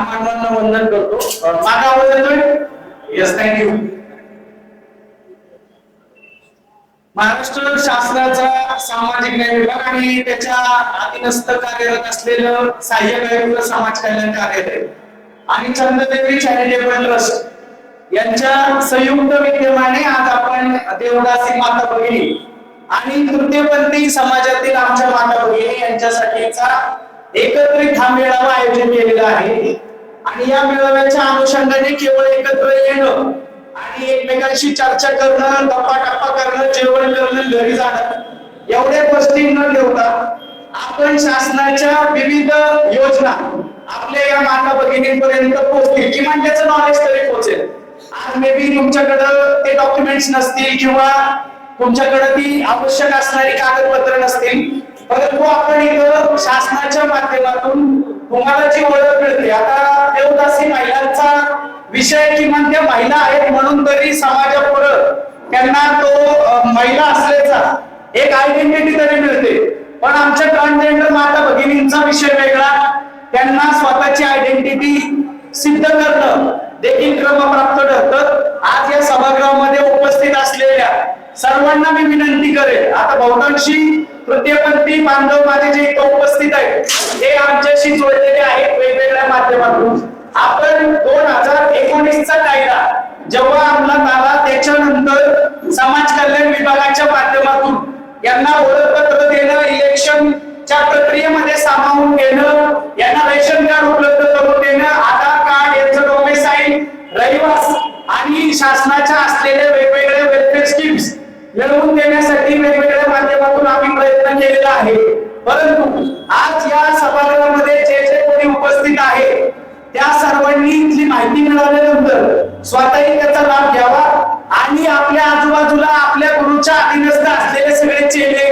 महामानवांना वंदन करतो. माझा आवाज येतोय येस थँक्यू महाराष्ट्र शासनाचा सामाजिक न्याय विभाग आणि त्याच्या अधीनस्थ कार्यरत असलेलं सहाय्यक आयुक्त समाज कल्याण कार्यालय आणि चंद्रदेवी चॅरिटेबल ट्रस्ट यांच्या संयुक्त विद्यमाने आज आपण देवदासी माता भगिनी आणि तृतीयपंथी समाजातील आमच्या माता भगिनी यांच्यासाठीचा एकत्रित हा मेळावा आयोजित केलेला आहे. आणि या मेळाव्याच्या अनुषंगाने केवळ एकत्र येणं आणि एकमेकांशी चर्चा करणं गप्पा टप्पा करणं जेवण करणं घरी जाणं एवढ्या गोष्टी न ठेवता आपण शासनाच्या विविध योजना आपल्या या माता भगिनींपर्यंत पोहोचतील. किमान त्याचं नॉलेज तरी पोहोचेल. आज मे बी तुमच्याकडं ते डॉक्युमेंट्स नसतील किंवा तुमच्याकडे ती आवश्यक असणारी कागदपत्र नसतील परंतु आपण इथं शासनाच्या माध्यमातून तुम्हाला जी ओळख मिळते. आता देवदासी महिलांचा विषय किमान त्या महिला आहेत म्हणून तरी समाजापुढं त्यांना तो महिला असल्याचा एक आयडेंटिटी तरी मिळते. पण आमच्या ट्रान्सजेंडर माता भगिनींचा विषय वेगळा. त्यांना स्वतःची आयडेंटिटी सिद्ध करणं देखील क्रमप्राप्त ठरतं. आज या सभागृहामध्ये उपस्थित असलेल्या सर्वांना मी विनंती करेल आता बहुतांशी तृतीयपंथी बांधव माझे जे इथं उपस्थित आहेत हे आमच्याशी जोडलेले आहेत वेगवेगळ्या माध्यमातून. आपण दोन हजार एकोणीसचा कायदा जेव्हा अंमलात आला त्याच्यानंतर समाज कल्याण विभागाच्या माध्यमातून यांना ओळखपत्र देणं इलेक्शनच्या प्रक्रियेमध्ये सामावून घेणं यांना रेशन कार्ड उपलब्ध करून देणं आधार कार्ड यांचं डोमेसाईल रहिवास आणि शासनाच्या असलेल्या वेगवेगळ्या वेलफेअर स्कीम्स मिळवून देण्यासाठी वेगवेगळ्या माध्यमातून आम्ही प्रयत्न केलेला आहे. परंतु आज या सभागृहामध्ये जे जे कोणी उपस्थित आहे त्या सर्वांनी जी माहिती मिळाल्यानंतर स्वतःही त्याचा लाभ घ्यावा आणि आपल्या आजूबाजूला आपल्या गुरुच्या अधीनस्थ असलेले सगळे चेले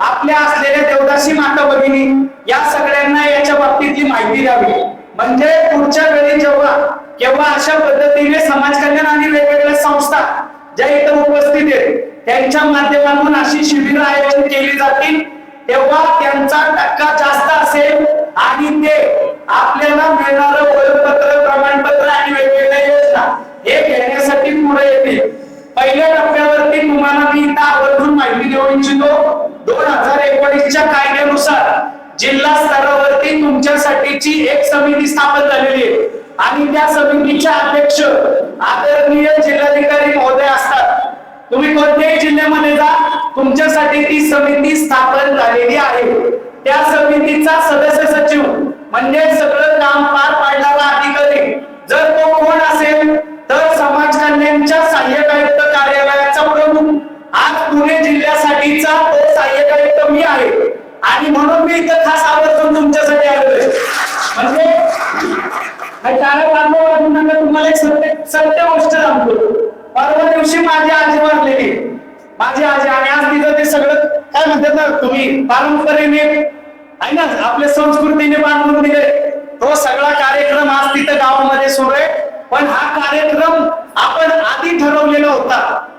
आपल्या असलेल्या देवदासी माता भगिनी या सगळ्यांना याच्या बाबतीतली माहिती द्यावी. म्हणजे पुढच्या वेळी जेव्हा केव्हा अशा पद्धतीने समाज कल्याण आणि वेगवेगळ्या संस्था ज्या इथं उपस्थित आहेत त्यांच्या माध्यमातून अशी शिबिर आयोजित केली जातील. तेव्हा त्यांचा टक्का जास्त असेल आणि ते आपल्याला मिळणार ओळखपत्र प्रमाणपत्र आणि वेगवेगळ्या योजना हे घेण्यासाठी पुढे येतील पहिल्या टप्प्यावरती तुम्हाला मी इथं आवर्जून माहिती देऊ इच्छितो. दोन हजार एकोणीसच्या कायद्यानुसार जिल्हा स्तरावरती तुमच्यासाठीची एक समिती स्थापन झालेली आहे. आणि त्या समितीचे अध्यक्ष आदरणीय जिल्हाधिकारी महोदय असतात. तुम्ही कोणत्याही जिल्ह्यामध्ये जा तुमच्यासाठी ती समिती स्थापन झालेली आहे. त्या समितीचा सदस्य सचिव म्हणजे सगळं काम पार पाडणारा अधिकारी. जर तो कोण असेल तर समाज कल्याणच्या सहाय्यक आयुक्त कार्यालयाचा प्रमुख. आज पुणे जिल्ह्यासाठीचा तो सहाय्यक आयुक्त मी आहे. आणि म्हणून मी इथं खास आवर्जून तुमच्यासाठी आलोय म्हणजे तुम्हाला एक सत्य सत्य गोष्ट सांगतो. परवा दिवशी माझी आजी वारलेली. माझी आजी आणि आज तिथं ते सगळं काय म्हणतात ना तुम्ही पारंपरेने आहे ना आपल्या संस्कृतीने बांधून दिले. तो सगळा कार्यक्रम आज तिथं गावामध्ये सुरू आहे. पण हा कार्यक्रम आपण आधी ठरवलेला होता.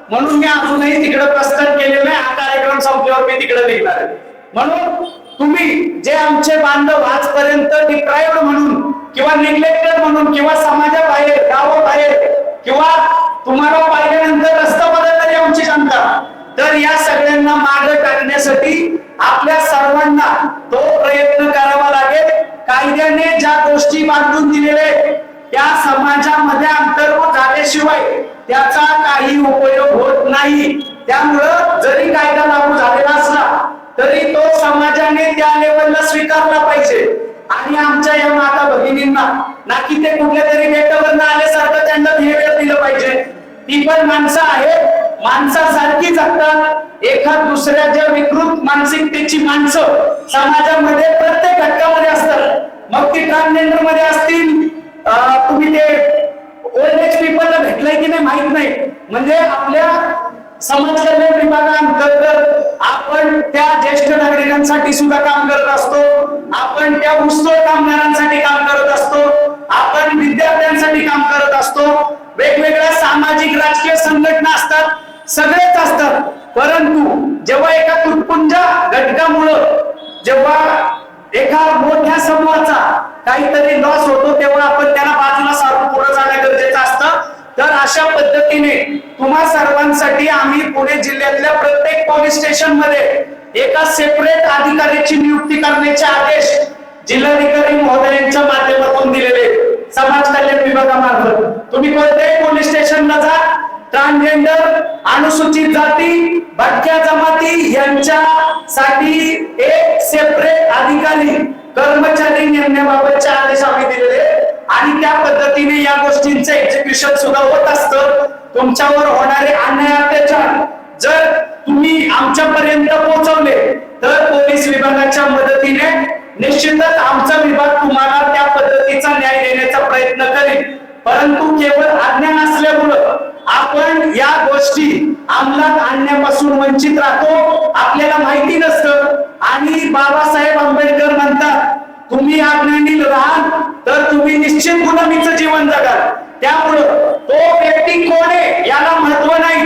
म्हणून मी अजूनही तिकडे प्रस्थान केलेलं आहे. हा कार्यक्रम संपल्यावर मी तिकडे निघणार आहे. म्हणून तुम्ही जे आमचे बांधव आजपर्यंत डिप्रायव्ड म्हणून किंवा निग्लेक्टेड म्हणून किंवा समाजाबाहेर गावाबाहेर किंवा तुम्हाला पाहिल्यानंतर रस्ता बदलणारी आमची जनता तर या सगळ्यांना मार्ग टाकण्यासाठी आपल्या सर्वांना तो प्रयत्न करावा लागेल. कायद्याने ज्या गोष्टी बांधून दिलेल्या त्या समाजामध्ये अंतर्भूत झाल्याशिवाय त्याचा काही उपयोग होत नाही. त्यामुळं जरी कायदा लागू झालेला असला तरी तो समाजाने त्या लेवलला स्वीकारला पाहिजे. आणि आमच्या या माता भगिनींना ना की ते कुठल्या तरी बेटावर आल्यासारखं त्यांना बिहेवियर दिलं पाहिजे. ती पण माणसं आहेत. माणसासारखी जगतात एखाद दुसऱ्या ज्या विकृत मानसिकतेची माणसं समाजामध्ये प्रत्येक घटकामध्ये असतात. मग ती ट्रान्सजेंडरमध्ये असतील तुम्ही ते ओल्ड एज पीपलला भेटलंय की नाही माहीत नाही. म्हणजे आपल्या समाज कल्याण विभागांतर्गत आपण त्या ज्येष्ठ नागरिकांसाठी सुद्धा काम करत असतो. आपण त्या उत्सव कामगारांसाठी काम राजकीय संघटना असतात सगळेच असतात. परंतु जेव्हा एका तुटपुंज घटकामुळं जेव्हा एका मोठ्या समूहाचा काहीतरी लॉस होतो तेव्हा आपण त्याला बाजूला सारून पुढे जाणं गरजेचं असतं. तर अशा पद्धतीने तुम्हा सर्वांसाठी आम्ही पुणे जिल्ह्यातल्या प्रत्येक पोलीस स्टेशनमध्ये एका सेपरेट अधिकाऱ्याची नियुक्ती करण्याचे आदेश जिल्हाधिकारी महोदयांच्या माध्यमातून दिलेले समाज कल्याण विभागामार्फत. तुम्ही कोणत्याही पोलीस स्टेशनला जा ट्रान्सजेंडर अनुसूचित जाती भटक्या जमाती यांच्यासाठी एक सेपरेट अधिकारी कर्मचारी नेमण्याबाबतचे आदेश आम्ही दिलेले. आणि त्या पद्धतीने या गोष्टींचं एक्झिक्युशन सुद्धा होत असतं. तुमच्यावर होणारे अन्याय अत्याचार जर तुम्ही आमच्यापर्यंत पोहोचवले तर पोलीस विभागाच्या मदतीने निश्चितच आमचा विभाग तुम्हाला त्या पद्धतीचा न्याय करेल परंतु केवळ अज्ञान असल्यामुळं आपण या गोष्टी अंमलात आणण्यापासून वंचित राहतो आपल्याला माहिती नसतं. आणि बाबासाहेब आंबेडकर म्हणतात तुम्ही अज्ञानी राहाल तर तुम्ही निश्चित गुलामीचं जीवन जगाल. त्यामुळं तो व्यक्ती कोण आहे याला महत्त्व नाही.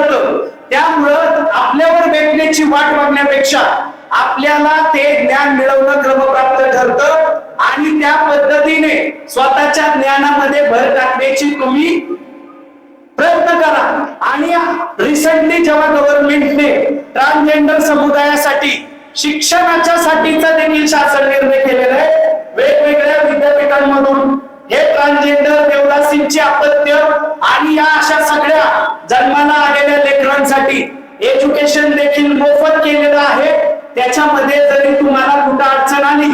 कळतं त्यामुळं आपल्यावर बेतण्याची वाट बघण्यापेक्षा आपल्याला ते ज्ञान मिळवणं क्रमप्राप्त ठरतं आणि त्या पद्धतीने स्वतःच्या ज्ञानामध्ये भर टाकण्याची तुम्ही प्रयत्न करा. आणि रिसेंटली जेव्हा गव्हर्नमेंटने ट्रान्सजेंडर समुदायासाठी शिक्षणाच्या साठीचा देखील शासन निर्णय केलेला आहे. वेगवेगळ्या विद्यापीठांमधून हे ट्रान्सजेंडर देवदासींची अपत्य आणि या अशा सगळ्या जन्माला आलेल्या लेकरांसाठी एज्युकेशन देखील मोफत केलेलं आहे. त्याच्यामध्ये जरी तुम्हाला कुठं अडचण आली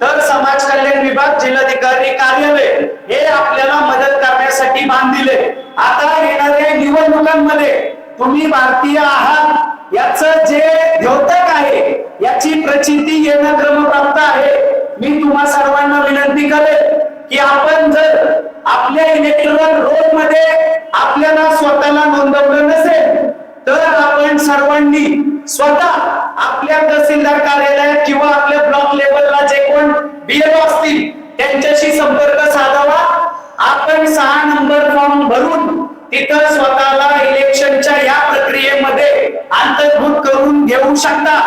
तर समाज कल्याण विभाग जिल्हाधिकारी कार्यालय हे आपल्याला मदत करण्यासाठी बांधिले आता येणाऱ्या निवडणुकांमध्ये तुम्ही भारतीय आहात याच जे द्योतक आहे याची प्रचिती येणं क्रमप्राप्त आहे. मी तुम्हा सर्वांना विनंती करेल की आपण जर आपल्या इलेक्ट्रॉन रोलमध्ये आपल्याला स्वतःला नोंदवलं नसेल तर आपण सर्वांनी स्वतः आपल्या तहसीलदार कार्यालयात किंवा आपल्या ब्लॉक लेवलला जे कोण बीएलओ असतील त्यांच्याशी संपर्क साधावा. आपण सहा नंबर फॉर्म भरून तिथं स्वतःला इलेक्शनच्या या प्रक्रियेमध्ये अंतर्भूत करून घेऊ शकता.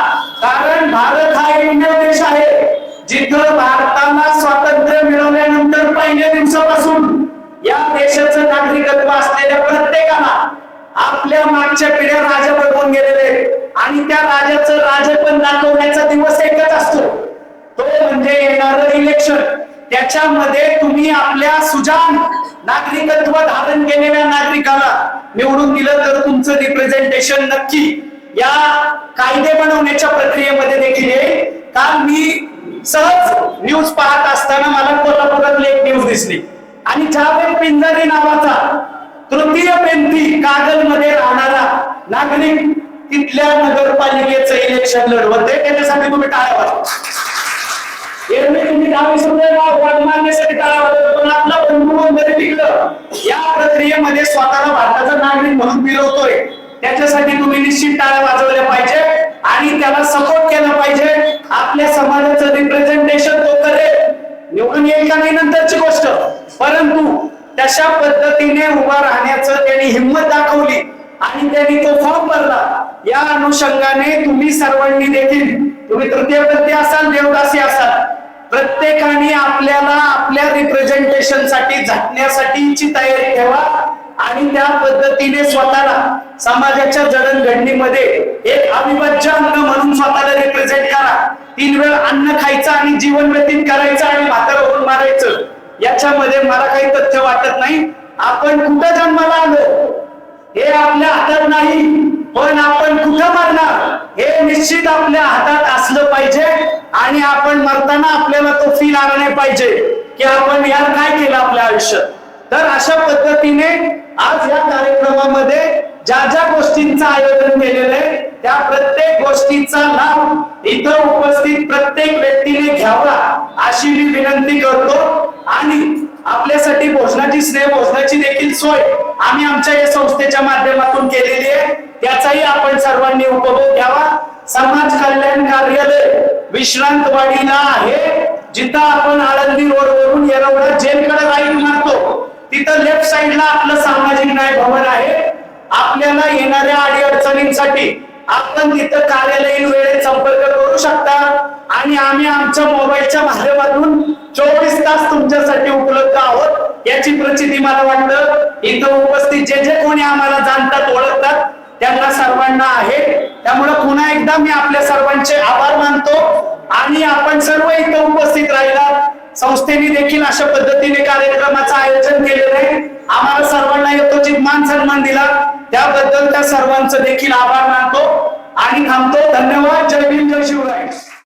कारण भारत हा एकमेव देश आहे. जिथं भारताला स्वातंत्र्य मिळवल्यानंतर पहिल्या दिवसापासून या देशाचं नागरिकत्व असलेल्या प्रत्येकाला आपल्या मागच्या पिढ्या राजा बनवून गेलेले आणि त्या राजाचं राजपण दाखवण्याचा दिवस एकच असतो. तो म्हणजे येणार इलेक्शन त्याच्यामध्ये तुम्ही आपल्या सुजान नागरिकत्व धारण केलेल्या नागरिकाला निवडून दिलं तर तुमचं रिप्रेझेंटेशन नक्की या कायदे बनवण्याच्या प्रक्रियेमध्ये देखील येईल. काल मी सहज न्यूज पाहत असताना मला कोल्हापुरातली एक न्यूज दिसली. आणि जावेद पिंजारी नावाचा तृतीय पेंथी कागलमध्ये राहणारा नागरिक तिथल्या नगरपालिकेचं इलेक्शन लढवते त्याच्यासाठी तुम्ही टाळा वाजवा. एरवी तुम्ही दहावीस रुपये वाढ पण आपला बंधू वगैरे टिकलं या प्रक्रियेमध्ये स्वतःला भारताचा नागरिक म्हणून मिळवतोय त्याच्यासाठी तुम्ही निश्चित टाळ्या वाजवल्या पाहिजे आणि त्याला सपोर्ट केला पाहिजे आपल्या समाजाचं रिप्रेझेंटेशन तो करेल. निवडून येईल का नाही नंतरची गोष्ट? परंतु तशा पद्धतीने उभा राहण्याचं त्यांनी हिंमत दाखवली आणि त्यांनी तो फॉर्म भरला. या अनुषंगाने तुम्ही सर्वांनी देखील तुम्ही तृतीय प्रत्यय असाल देवदासी असाल प्रत्येकाने आपल्याला आपल्या रिप्रेझेंटेशनसाठी झटण्यासाठीची तयारी ठेवा. आणि त्या पद्धतीने स्वतःला समाजाच्या जडणघडणीमध्ये एक अविभाज्य अंग म्हणून स्वतःला रिप्रेझेंट करा. तीन वेळ अन्न खायचं आणि जीवन व्यतीत करायचं आणि म्हातार होऊन मारायचं याच्यामध्ये मला काही तथ्य वाटत नाही. आपण कुठं जन्माला आलो? हे आपल्या हातात नाही पण आपण कुठं मरणार? हे निश्चित आपल्या हातात असलं पाहिजे आणि आपण मरताना आपल्याला तो फील आला नाही पाहिजे की आपण यात काय केलं आपल्या आयुष्यात. तर अशा पद्धतीने आज या कार्यक्रमामध्ये ज्या ज्या गोष्टींचं आयोजन केलेलं आहे त्या प्रत्येक गोष्टीचा लाभ इथं उपस्थित प्रत्येक व्यक्तीने घ्यावा अशी मी विनंती करतो. आणि आपल्यासाठी भोजनाची स्नेह भोजनाची देखील सोय आम्ही आमच्या या संस्थेच्या माध्यमातून केलेली आहे. त्याचाही आपण सर्वांनी उपभोग घ्यावा. समाज कल्याण कार्यालय विश्रांतवाडीला आहे. जिथं आपण आळंदी रोड वरून येरवडा जेलकडे राईट तिथं लेफ्ट साईडला आपलं सामाजिक न्याय भवन आहे. आपल्याला येणाऱ्या अडी अडचणींसाठी आपण तिथं कार्यालयीन वेळेत संपर्क करू शकता. आणि आम्ही आमच्या मोबाईलच्या माध्यमातून चोवीस तास तुमच्यासाठी उपलब्ध आहोत. याची प्रचिती मला वाटतं इथं उपस्थित जे जे कोणी आम्हाला जाणतात ओळखतात त्यांना सर्वांना आहे. त्यामुळे पुन्हा एकदा मी आपल्या सर्वांचे आभार मानतो. आणि आपण सर्व इथं उपस्थित राहिला. संस्थेने देखील अशा पद्धतीने कार्यक्रमाचं आयोजन केलेलं आहे. आम्हाला सर्वांना यथोचित मान सन्मान दिला त्याबद्दल त्या सर्वांचं देखील आभार मानतो आणि थांबतो. धन्यवाद. जय भीम जय शिवराय.